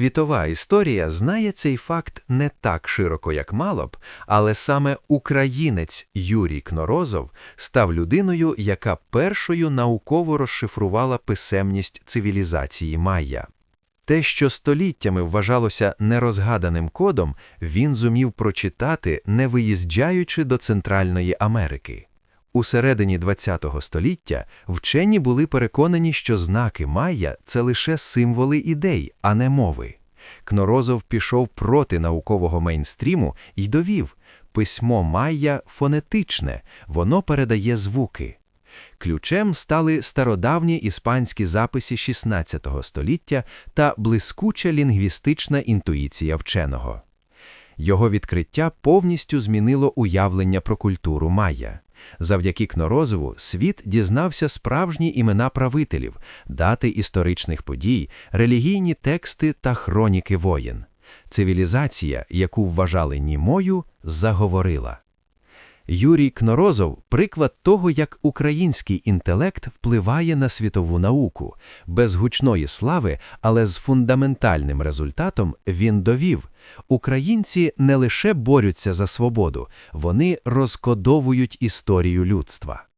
Світова історія знає цей факт не так широко, як мало б, але саме українець Юрій Кнорозов став людиною, яка першою науково розшифрувала писемність цивілізації майя. Те, що століттями вважалося нерозгаданим кодом, він зумів прочитати, не виїжджаючи до Центральної Америки. У середині ХХ століття вчені були переконані, що знаки майя – це лише символи ідей, а не мови. Кнорозов пішов проти наукового мейнстріму і довів – письмо майя фонетичне, воно передає звуки. Ключем стали стародавні іспанські записи XVI століття та блискуча лінгвістична інтуїція вченого. Його відкриття повністю змінило уявлення про культуру майя. Завдяки Кнорозову світ дізнався справжні імена правителів, дати історичних подій, релігійні тексти та хроніки воєн. Цивілізація, яку вважали німою, заговорила. Юрій Кнорозов – приклад того, як український інтелект впливає на світову науку. Без гучної слави, але з фундаментальним результатом він довів – українці не лише борються за свободу, вони розкодовують історію людства.